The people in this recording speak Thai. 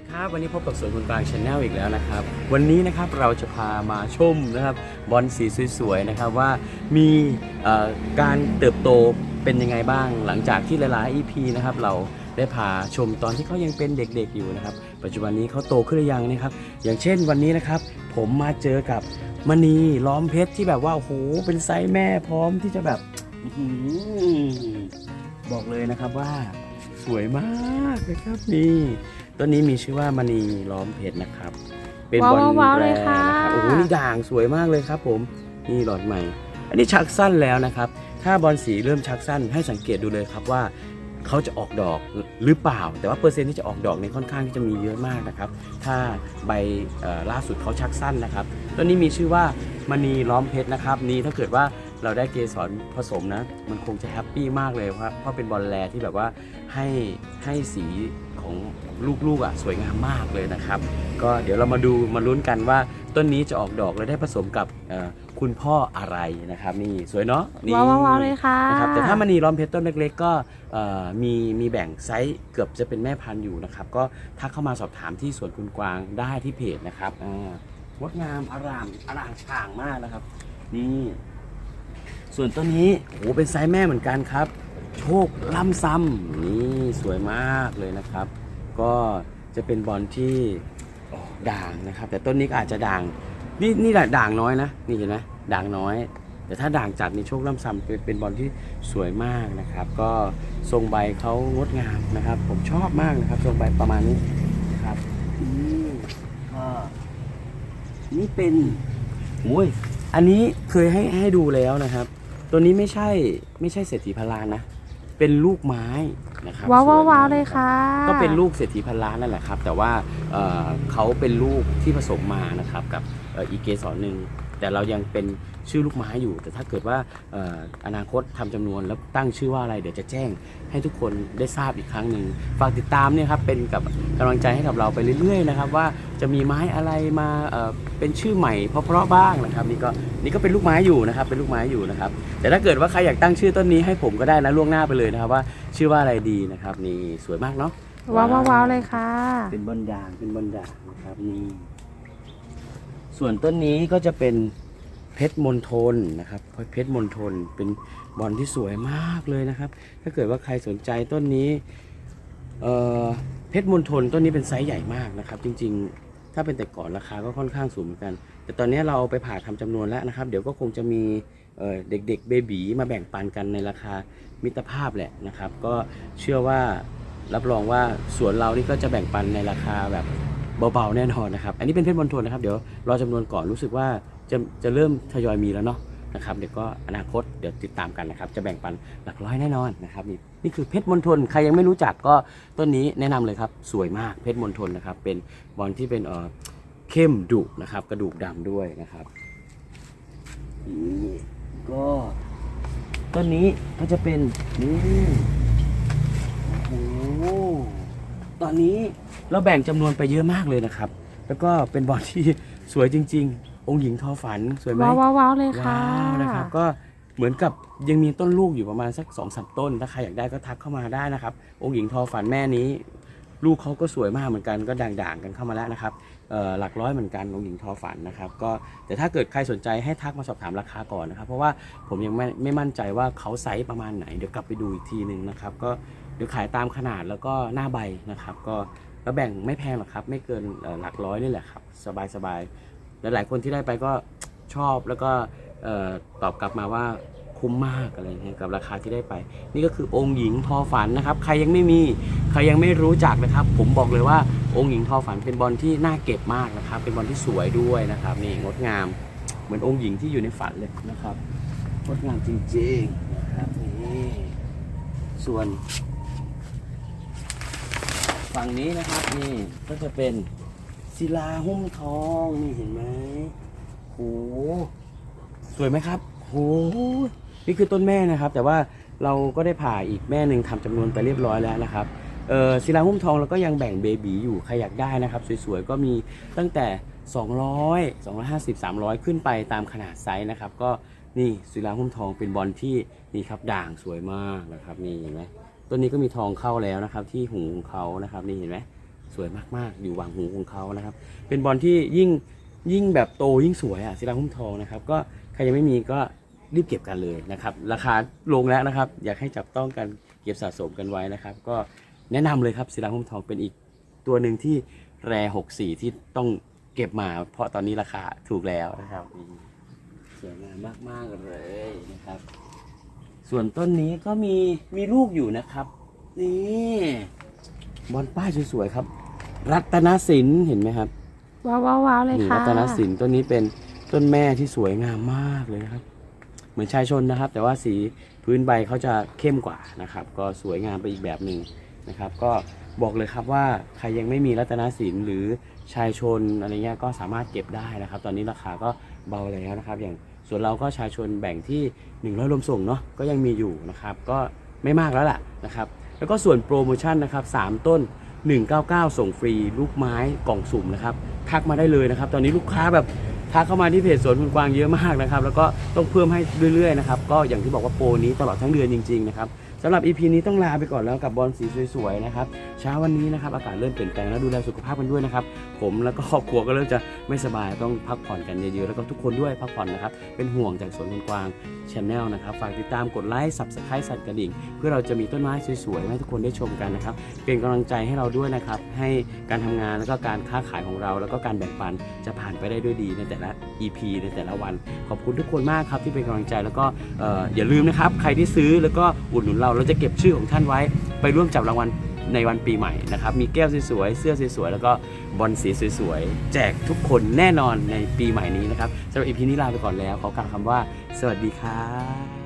ดีครับวันนี้พบกับสวนคุณกลางชาแนลอีกแล้วนะครับวันนี้นะครับเราจะพามาชมนะครับบอลสีสวยๆนะครับว่ามีการเติบโตเป็นยังไงบ้าง หลังจากที่หลายๆ EP นะครับเราได้พาชมตอนที่เขายังเป็นเด็กๆอยู่นะครับ ปัจจุบันนี้เขาโตขึ้นหรือยังนะครับ อย่างเช่นวันนี้นะครับผมมาเจอกับมณีล้อมเพชรที่แบบว่าโอ้โหเป็นไซส์แม่พร้อมที่จะแบบบอกเลยนะครับว่าสวยมากนะครับนี่ ต้นนี้มีชื่อว่ามณีล้อมเพชรนะครับ เป็นบอลว้าวว้าวแรเลยร์ค่ะ นะครับโอ้โหนี่ด่างสวยมากเลยครับผมนี่หลอดใหม่ อันนี้ชักสั้นแล้วนะครับ ถ้าบอลสีเริ่มชักสั้นให้สังเกตดูเลยครับว่าเขาจะออกดอกหรือเปล่า แต่ว่าเปอร์เซ็นต์ที่จะออกดอกเนี่ยค่อนข้างที่จะมีเยอะมากนะครับ ถ้าใบเอ่อล่าสุดเขาชักสั้นนะครับต้นนี้มีชื่อว่ามณีล้อมเพชรนะครับ นี่ถ้าเกิดว่า เราได้เกสรผสมนะ มันคงจะแฮปปี้มากเลยครับเพราะเป็นบอลแรที่แบบว่าให้ให้สีของลูกๆอะสวยงามมากเลยนะครับ ก็เดี๋ยวเรามาดูมาลุ้นกันว่าต้นนี้จะออกดอกแล้วได้ผสมกับเอ่อคุณพ่ออะไรนะครับ นี่สวยเนาะนี่ว้าวว้าวว้าวเลยค่ะนะครับแต่ถ้ามณีล้อมเพชรต้นเล็กๆ ก็เอ่อมีมีแบ่งไซส์เกือบจะเป็นแม่พันธุ์อยู่นะครับ ก็ถ้าเข้ามาสอบถามที่สวนคุณกวางได้ที่เพจนะครับอ่างดงามอารามอร่างช่างมากนะครับ นี่ ส่วนต้นนี้โหเป็นไซส์แม่เหมือนกันครับ โชคล่ำซ้ำนี่สวยมากเลยนะครับ ก็จะเป็นบอลที่ด่างนะครับ แต่ต้นนี้อาจจะด่าง นี่นี่แหละด่างน้อยนะ นี่เห็นไหมด่างน้อย แต่ถ้าด่างจัดนี่โชคล่ำซ้ำเป็นเป็นบอลที่สวยมากนะครับ ก็ทรงใบเขางดงามนะครับ ผมชอบมากนะครับทรงใบประมาณนี้นะครับก็นี่เป็นโอ้ยอันนี้เคยให้ให้ดูแล้วนะครับ ตัวนี้ไม่ใช่ไม่ใช่เศรษฐีพนลานนะ เป็นลูกไม้นะครับว้าวว้าวสมว้าวกเลยค่ะ ก็เป็นลูกเศรษฐีพันล้านนั่นแหละครับ แต่ว่าเอ่อเขาเป็นลูกที่ผสมมานะครับกับเอ่ออีกเกสรหนึ่งแต่เรายังเป็นชื่อลูกไม้อยู่ แต่ถ้าเกิดว่าเอ่ออนาคตทำจำนวนแล้วตั้งชื่อว่าอะไรเดี๋ยวจะแจ้งให้ทุกคนได้ทราบอีกครั้งหนึ่งฝากติดตามเนี่ยครับเป็นกับกำลังใจให้กับเราไปเรื่อยๆนะครับว่าจะมีไม้อะไรมาเอ่อเป็นชื่อใหม่เพราะๆบ้างนะครับนี่ก็นี่ก็เป็นลูกไม้อยู่นะครับเป็นลูกไม้อยู่นะครับแต่ถ้าเกิดว่าใครอยากตั้งชื่อต้นนี้ให้ผมก็ได้นะล่วงหน้าไปเลยนะครับว่าชื่อว่าอะไรดีนะครับนี่สวยมากเนาะว้าวว้าวว้าวเลยค่ะ เป็นบอนด่างเป็นบอนด่างนะครับนี่ส่วนต้นนี้ก็จะเป็น เพชรมณฑลนะครับเพชรมณฑลเป็นบอลที่สวยมากเลยนะครับ ถ้าเกิดว่าใครสนใจต้นนี้เเพชรมณฑลต้นนี้เป็นไซส์ใหญ่มากนะครับ จริง ๆ ถ้าเป็นแต่ก่อนราคาก็ค่อนข้างสูงเหมือนกัน แต่ตอนนี้เราเอาไปผ่าทำจำนวนแล้วนะครับ เดี๋ยวก็คงจะมีเเด็กๆเบบีมาแบ่งปันกันในราคามิตรภาพแหละนะครับ ก็เชื่อว่ารับรองว่าสวนเรานี่ก็จะแบ่งปันในราคาแบบเบาๆแน่นอนนะครับ อันนี้เป็นเพชรมณฑลนะครับ เดี๋ยวรอจำนวนก่อนรู้สึกว่า จะจะเริ่มทยอยมีแล้วเนาะนะครับเดี๋ยวก็อนาคตเดี๋ยวติดตามกันนะครับ จะแบ่งปันหลักร้อยแน่นอนนะครับนี่นี่คือเพชรมณฑลใครยังไม่รู้จักก็ต้นนี้แนะนำเลยครับสวยมากเพชรมณฑลนะครับ เป็นบอลที่เป็นเออเข้มดุนะครับ กระดูกดำด้วยนะครับนี่ก็ต้นนี้ก็จะเป็นนี่โอ้โหตอนนี้เราแบ่งจำนวนไปเยอะมากเลยนะครับ แล้วก็เป็นบอลที่สวยจริง ๆ องค์หญิงทอฝันสวยไหมว้าวว้าวว้าวเลยค่ะว้าวนะครับก็เหมือนกับยังมีต้นลูกอยู่ประมาณสักสองสามต้น ถ้าใครอยากได้ก็ทักเข้ามาได้นะครับ องค์หญิงทอฝันแม่นี้ ลูกเขาก็สวยมากเหมือนกันก็ด่างๆกันเข้ามาแล้วนะครับเอ่อหลักร้อยเหมือนกันองค์หญิงทอฝันนะครับก็แต่ถ้าเกิดใครสนใจให้ทักมาสอบถามราคาก่อนนะครับ เพราะว่าผมยังไม่ไม่มั่นใจว่าเขาไซส์ประมาณไหนเดี๋ยวกลับไปดูอีกทีหนึ่งนะครับก็เดี๋ยวขายตามขนาดแล้วก็หน้าใบนะครับ ก็แล้วแบ่งไม่แพงหรอกครับ ไม่เกินเอ่อหลักร้อยนี่แหละครับ สบายๆ หลายๆคนที่ได้ไปก็ชอบแล้วก็ตอบกลับมาว่าคุ้มมากอะไรเงี้ยกับราคาที่ได้ไป นี่ก็คือองค์หญิงทอฝันนะครับ ใครยังไม่มีใครยังไม่รู้จักนะครับ ผมบอกเลยว่าองค์หญิงทอฝันเป็นบอลที่น่าเก็บมากนะครับ เป็นบอลที่สวยด้วยนะครับนี่งดงามเหมือนองค์หญิงที่อยู่ในฝันเลยนะครับงดงามจริงๆนะครับนี่ส่วน ฝั่งนี้นะครับนี่ก็จะเป็น ศิลาหุ้มทองนี่เห็นไหมโหสวยไหมครับโหนี่คือต้นแม่นะครับ แต่ว่าเราก็ได้ผ่าอีกแม่หนึ่งทำจำนวนไปเรียบร้อยแล้วนะครับเออศิลาหุ้มทองเราก็ยังแบ่งเบบีอยู่ใครอยากได้นะครับ สวยๆก็มีตั้งแต่ 200 250 300 ขึ้นไปตามขนาดไซส์นะครับ ก็นี่ศิลาหุ้มทองเป็นบอลที่นี่ครับด่างสวยมากนะครับนี่เห็นไหมต้นนี้ก็มีทองเข้าแล้วนะครับ ที่หูของเขานะครับนี่เห็นไหม สวยมากๆ อยู่หว่างหูของเขานะครับ เป็นบอลที่ยิ่งยิ่งแบบโตยิ่งสวยอะศิลาหุ้มทองนะครับ ก็ใครยังไม่มีก็รีบเก็บกันเลยนะครับ ราคาลงแล้วนะครับ อยากให้จับต้องกันเก็บสะสมกันไว้นะครับ ก็แนะนำเลยครับศิลาหุ้มทองเป็นอีกตัวหนึ่งที่แรหกสีที่ต้องเก็บมา เพราะตอนนี้ราคาถูกแล้วนะครับสวยงามมากๆเลยนะครับ ส่วนต้นนี้ก็มีมีลูกอยู่นะครับ นี่บอลป้ายสวยๆครับ รัตนสินเห็นไหมครับว้าวว้าวว้าวเลยนี่ค่ะ รัตนสินต้นนี้เป็นต้นแม่ที่สวยงามมากเลยนะครับ เหมือนชายชนนะครับ แต่ว่าสีพื้นใบเขาจะเข้มกว่านะครับ ก็สวยงามไปอีกแบบหนึ่งนะครับ ก็บอกเลยครับว่าใครยังไม่มีรัตนสินหรือชายชนอะไรเงี้ยก็สามารถเก็บได้นะครับ ตอนนี้ราคาก็เบาแล้วนะครับ อย่างส่วนเราก็ชายชนแบ่งที่ 100รวมส่งเนาะก็ยังมีอยู่นะครับ ก็ไม่มากแล้วล่ะนะครับ แล้วก็ส่วนโปรโมชั่นนะครับ3ต้น 199 ส่งฟรี ลูกไม้กล่องสุ่มนะครับ ทักมาได้เลยนะครับ ตอนนี้ลูกค้าแบบทักเข้ามาที่เพจสวนคุณกวางเยอะมากนะครับ แล้วก็ต้องเพิ่มให้เรื่อยๆนะครับ ก็อย่างที่บอกว่าโปรนี้ตลอดทั้งเดือนจริงๆนะครับ สำหรับ EP นี้ต้องลาไปก่อนแล้วกับบอลสีสวยๆนะครับเช้าวันนี้นะครับอากาศเริ่มเปลี่ยนแปลงแล้วดูแลสุขภาพกันด้วยนะครับผมแล้วก็ครอบครัวก็เริ่มจะไม่สบายต้องพักผ่อนกันเยอะๆแล้วก็ทุกคนด้วยพักผ่อนนะครับเป็นห่วงจากสวนคุณกวางช anel นะครับฝากติดตามกดไลค์ subscribe สั่นกระดิ่ง เพื่อเราจะมีต้นไม้สวยๆให้ทุกคนได้ชมกันนะครับเป็นกำลังใจให้เราด้วยนะครับให้การทำงานแล้วก็การค้าขายของเรา แล้วก็การแบ่งปันจะผ่านไปได้ด้วยดีในแต่ละ EP ในแต่ละวัน ขอบคุณทุกคนมากครับที่เป็นกำลังใจแล้วก็อย่าลืมนะครับใครที่ซื้อแล้วก็อุดหนุนเราเราจะเก็บชื่อของท่านไว้ ไปร่วมจับรางวัลในวันปีใหม่นะครับ มีแก้วสวยๆ เสื้อสวยๆ แล้วก็บอลสีสวยๆ แจกทุกคนแน่นอนในปีใหม่นี้นะครับสำหรับอีพีนี้ลาไปก่อนแล้ว ขอกล่าวคำว่า สวัสดีครับ